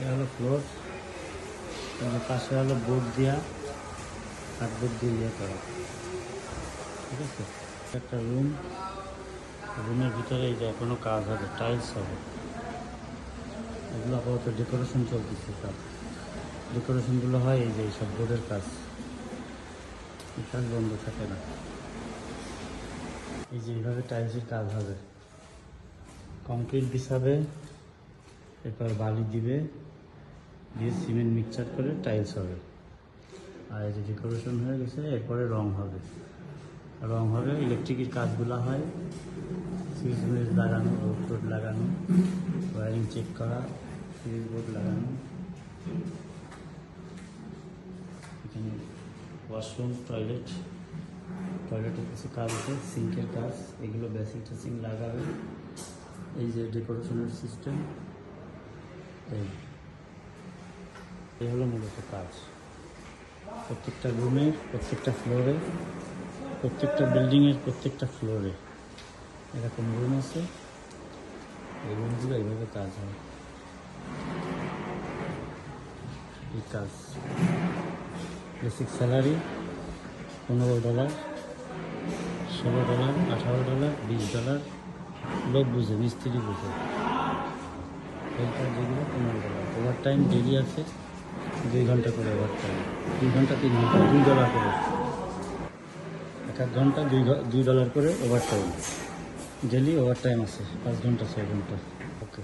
এটা হলো এবং পাশে হলো বোর্ড দেওয়া কাঠবোর্ড দিয়ে ইয়ে করা। ঠিক আছে? একটা রুম। রুমের ভিতরে এই যে এখনও কাজ হবে, টাইলস হবে। এগুলো আপাতত ডেকোরেশন চলতেছে সব ডেকোরেশনগুলো হয় এই যে এইসব বোর্ডের কাজ। এই কাজ বন্ধ থাকে না। এই যে এইভাবে টাইলসের কাজ হবে। কংক্রিট বিছাবে। এরপর বালি দিবে, দিয়ে সিমেন্ট মিক্সচার করে টাইলস হবে। আর এই যে ডেকোরেশন হয়ে গেছে, এরপরে রং হবে। রং হবে ইলেকট্রিকের কাজগুলো হয় সুইচ মিচ লাগানো বোর্ড টোড লাগানো ওয়ারিং চেক করা সুইচ বোর্ড লাগানো। এখানে ওয়াশরুম টয়লেট টয়লেটের কিছু কাজ আছে সিঙ্কের কাজ, এগুলো বেসিং টেসিং লাগাবে। এই যে ডেকোরেশনের সিস্টেম এই হলো মূলত কাজ। প্রত্যেকটা রুমে, প্রত্যেকটা ফ্লোরে, প্রত্যেকটা বিল্ডিংয়ের প্রত্যেকটা ফ্লোরে এরকম রুম আছে। এই রুমগুলো এইভাবে কাজ হয়। এই কাজ। বেসিক স্যালারি পনেরো ডলার, ষোলো ডলার, আঠারো ডলার, বিশ ডলার, লোক বুঝে, মিস্ত্রি বুঝে। এই যেগুলো পনেরো ডলার ওভার টাইম ডেলি আছে, দুই ঘণ্টা করে ওভার টাইম দুই ঘণ্টা, তিন ঘণ্টা, দুই ডলার করে। এক এক ঘণ্টা দুই দুই ডলার করে overtime daily overtime আছে, পাঁচ ঘণ্টা, ছয় ঘণ্টা। ওকে